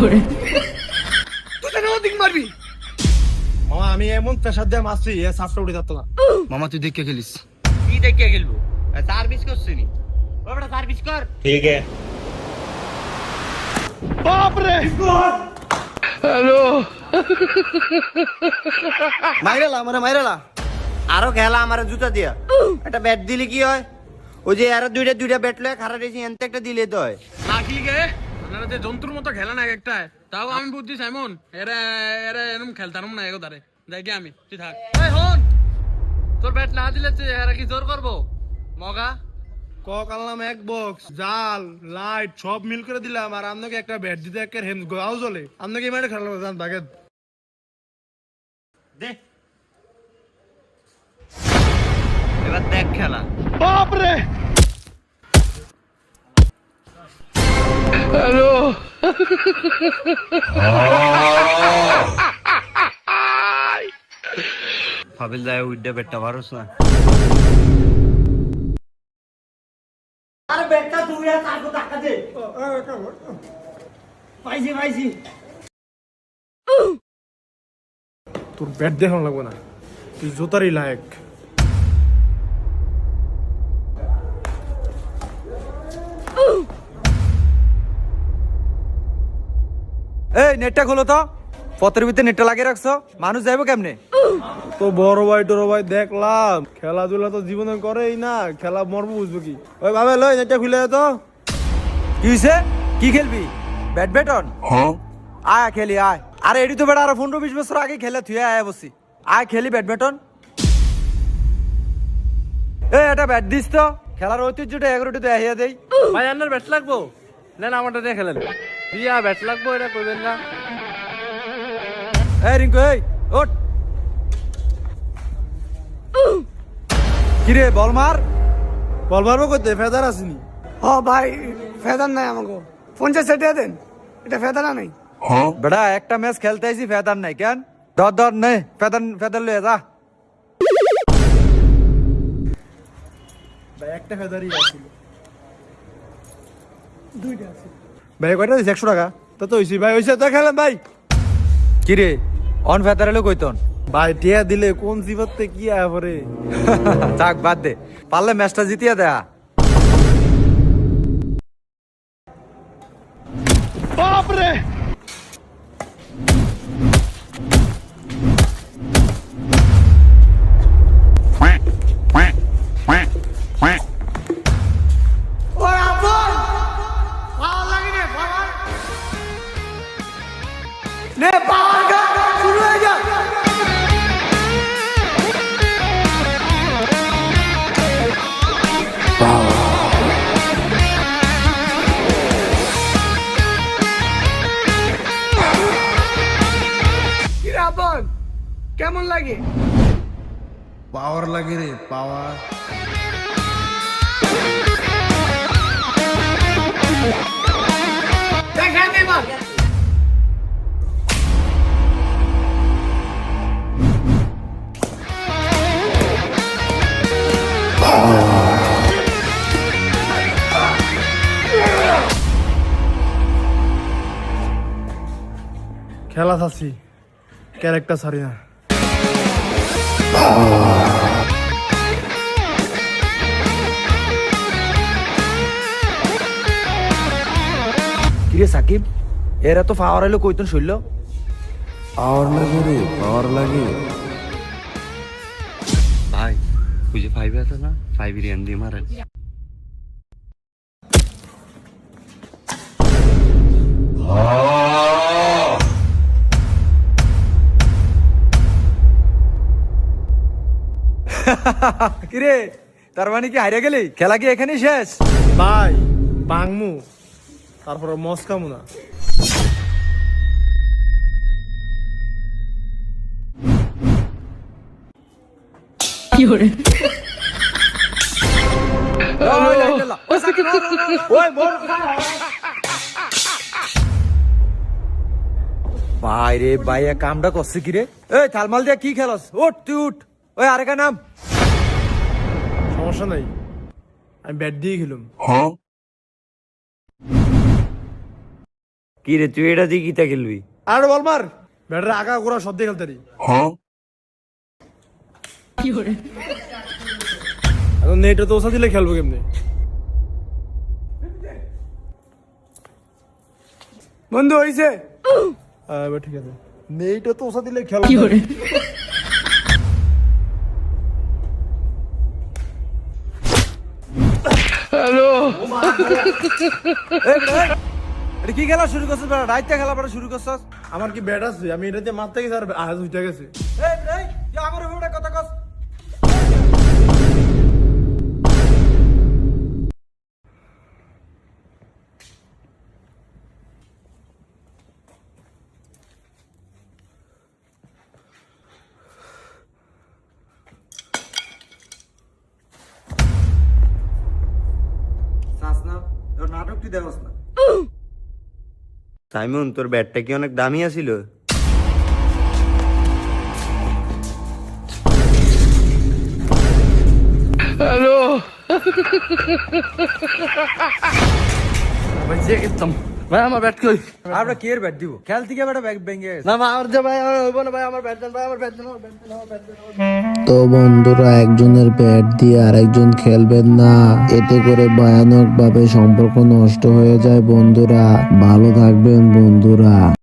তুই তো মারবি। মামা আমি এমন প্রেশার দিয়ে মারছি এ সাপটা উঠে যাচ্ছে না। মামা তুই দেখে খেলিস। কি দেখে খেলব? সার্ভিস করছি নি। ওটা সার্ভিস কর। মাইরালা মানে মাইরালা। আরও খেলা আমার জুতা দিয়া। একটা ব্যাট দিলে কি হয়? ওই যে আরও দুইটা দুইটা ব্যাট লয় খারাপ এনতে একটা দিলে তো হয়। না কি গে? আপনারা যে জন্তুর মতো খেলা না একটা। তাও আমি বুঝছি সাইমন এরা এরা এরকম খেলতাম না এগো তারে যাই কি আমি তুই থাক। এই হন তোর ব্যাট না দিলে তুই এরা কি জোর করব মগা? কক আনলাম এক বক্স জাল লাইট সব মিল করে দিলাম। আর আপনাকে একটা ব্যাট দিতে একটা হেম গাও চলে আপনাকে মারে খেলাম জান বাগে দে। এবার দেখ খেলা। ফাবিল দায় উইডা বেটটা ভারস না আরে বেটটা তুই আর কাকু টাকা দে পাইছি পাইছি। তোর ব্যাট দেখানো লাগবে না। তুই জোতারই লায়ক। এই নেটটা খোলো তো। পথের ভিতরে নেটটা লাগিয়ে রাখছো। মানুষ যাইবো কেমনে? তো বড় ভাই টড় ভাই দেখলাম। খেলাধুলা তো জীবনে করেই না খেলা মরবো বুঝব কি? ওই ভাবে লই নেটটা খুলে তো। কি হইছে? কি খেলবি? ব্যাডমিন্টন? আয় খেলি আয়। আরে এডি তো বেটা আর পনেরো বিশ বছর আগে খেলে থুয়ে আয় বসি। আয় খেলি ব্যাডমিন্টন। এ এটা ব্যাট দিস তো। খেলার ঐতিহ্যটা এগারোটি তো আহিয়া দেই। ভাই আপনার ব্যাট লাগবো? নেন আমারটা দিয়ে খেলেন। দিয়া ব্যাট লাগবো এটা করবেন না। এই রিঙ্কু এই ওঠ। কিরে বল মার। বল মারবো করতে ফেদার আসিনি। ও ভাই ফেদার নাই আমাকে পঞ্চাশ টাকা দেন এটা ফেদার নাই। বেটা একটা ম্যাচ খেলতে আইছি ফেদার নাই কেন? ধর ধর নে ফেদার ফেদার লয়ে যা। একটা ফেদারই আছিল দুইটা আছে। ভাই কয়টা দিছে? একশো টাকা। তো তো হয়েছি ভাই হয়েছে তো খেলাম ভাই। কিরে অন ফেদার এলো কইতন ভাই টিয়া দিলে কোন জীবতে কি আয়া পরে? থাক বাদ দে। পারলে ম্যাচটা জিতিয়া দেয়া। নে পাওয়ার গান শুরু হয়ে যা কিরাপন কেমন লাগে পাওয়ার লাগে রে পাওয়ার খেলা থাকছি ক্যারেক্টার সারি না। কিরে সাকিব এরা তো ফাওয়ার এলো কইতন শৈল? পাওয়ার লাগে রে পাওয়ার লাগে। ভাই যে ফাইভ আছে না ফাইভ রিয়ান দিয়ে মারেন। কিরে তার মানে কি হারিয়ে গেলি? খেলা কি এখানেই শেষ? ভাই বাংমু। তারপরে মস্কামু না। ভাই রে ভাই কামটা করছে কি রে এই থালমাল দিয়া কি খেলস? উঠ তুই উঠ। ওই আরেকা নাম। সমস্যা নাই। আমি ব্যাট দিয়ে খেলুম। কি রে তুই এটা দিয়ে গীতা খেলবি? আর বল মার। ব্যাটারে আগা গোড়া সব দিয়ে খেলতে এখন নেটে তো ওসা দিলে খেলব কেমনে? বন্ধু এবার ঠিক আছে। নেইটা তো ওসা দিলে খেলব এই বেটা, এটা কি খেলা শুরু করছিস রাইতে খেলা বেটা শুরু করছিস? আমার কি ব্যাট আছে? আমি এটাতে মারতে গেছি আর আজ উঠে গেছে। এই এই, আমার কথা কস। তুই দেখস না। সাইমন তোর ব্যাটটা কি অনেক দামি আছিল? ভাই আমার ব্যাট কই? আমরা কে এর ব্যাট দিব? খেল থেকে ব্যাগ ভেঙে না আমার যে ভাই আমার হইব না ভাই আমার ব্যাট দেন ভাই আমার ব্যাট দেন আমার ব্যাট দেন আমার ব্যাট দেন তো বন্ধুরা একজনের ব্যাট দিয়ে আরেকজন খেলবেন না। এতে করে ভয়ানক ভাবে সম্পর্ক নষ্ট হয়ে যায় বন্ধুরা। ভালো থাকবেন বন্ধুরা।